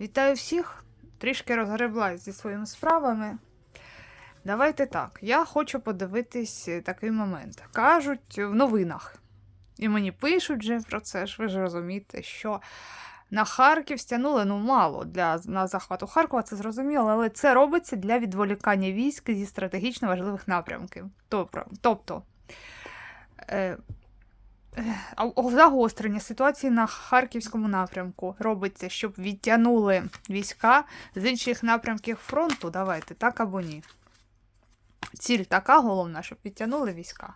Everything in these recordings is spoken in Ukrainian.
Вітаю всіх! Трішки розгреблась зі своїми справами. Давайте так. Я хочу подивитись е, такий момент. Кажуть в новинах, і мені пишуть вже про це ж, ви ж розумієте, що на Харків стягнули ну мало для на захвату Харкова, це зрозуміло, але це робиться для відволікання військ зі стратегічно важливих напрямків. Тобто, тобто е, загострення ситуації на харківському напрямку робиться, щоб відтягнули війська з інших напрямків фронту. Давайте, так або ні. Ціль така головна, щоб відтягнули війська.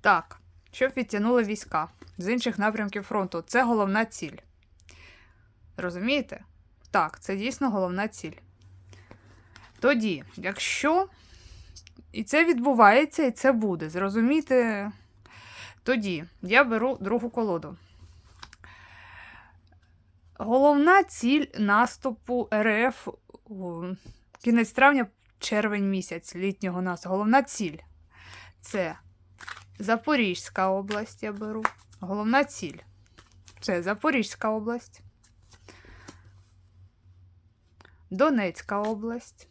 Так, щоб відтягнули війська з інших напрямків фронту. Це головна ціль. Розумієте? Так, це дійсно головна ціль. Тоді, якщо і це відбувається, і це буде, зрозумійте. Тоді я беру другу колоду. Головна ціль наступу РФ кінець травня, червень місяць літнього наступу. Головна ціль це Запорізька область. Я беру. Головна ціль це Запорізька область. Донецька область.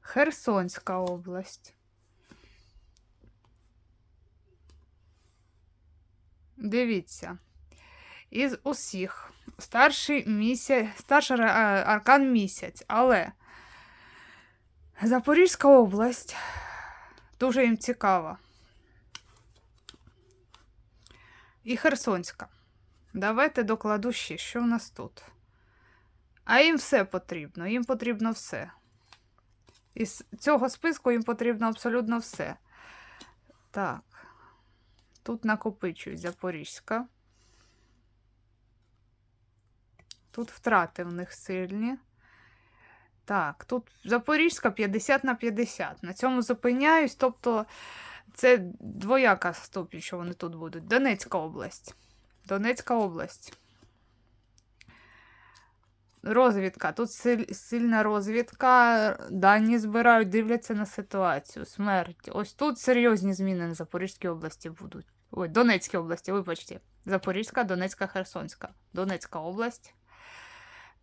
Херсонська область. Дивіться. Із усіх старший місяць, старший ра- аркан місяць, але Запорізька область дуже їм цікава. І Херсонська. Давайте докладу ще, що в нас тут. А їм все потрібно, їм потрібно все. Із цього списку їм потрібно абсолютно все. Так. Тут накопичують Запорізька. Тут втрати в них сильні. Так, тут Запорізька 50 на 50. На цьому зупиняюсь. Тобто, це двояка ступінь, що вони тут будуть. Донецька область. Донецька область. Розвідка. Тут сильна розвідка. Дані збирають, дивляться на ситуацію. Смерть. Ось тут серйозні зміни на Запорізькій області будуть. Ой, Донецькій області, вибачте. Запорізька, Донецька, Херсонська. Донецька область.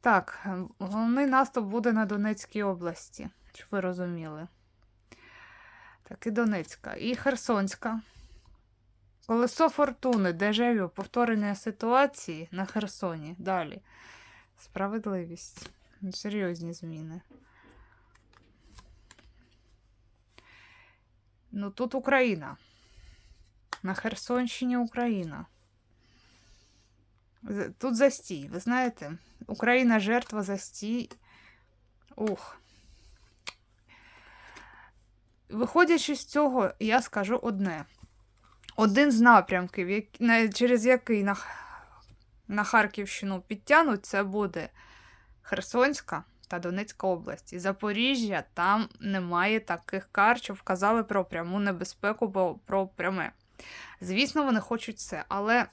Так, головний наступ буде на Донецькій області, щоб ви розуміли. Так, і Донецька. І Херсонська. Колесо фортуни, дежавю, повторення ситуації на Херсоні. Далі. Справедливість. Серйозні зміни. Ну, тут Україна. На Херсонщині Україна. Тут застій. Ви знаєте, Україна жертва застій. Ух. Виходячи з цього, я скажу одне. Один з напрямків, через який на, на Харківщину підтягнуть, це буде Херсонська та Донецька область. Запоріжжя там немає таких карт, що вказали про пряму небезпеку, про пряме. Звісно, вони хочуть це, але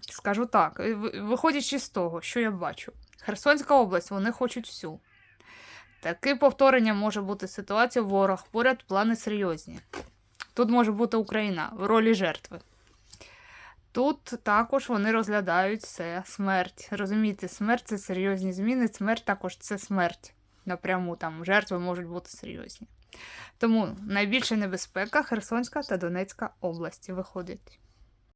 скажу так, ви- виходячи з того, що я бачу, Херсонська область, вони хочуть всю. Таке повторення може бути ситуація ворог, поряд плани серйозні. Тут може бути Україна в ролі жертви. Тут також вони розглядають це смерть. Розумієте, смерть це серйозні зміни, смерть також це смерть. Напряму там жертви можуть бути серйозні. Тому найбільша небезпека Херсонська та Донецька області виходить.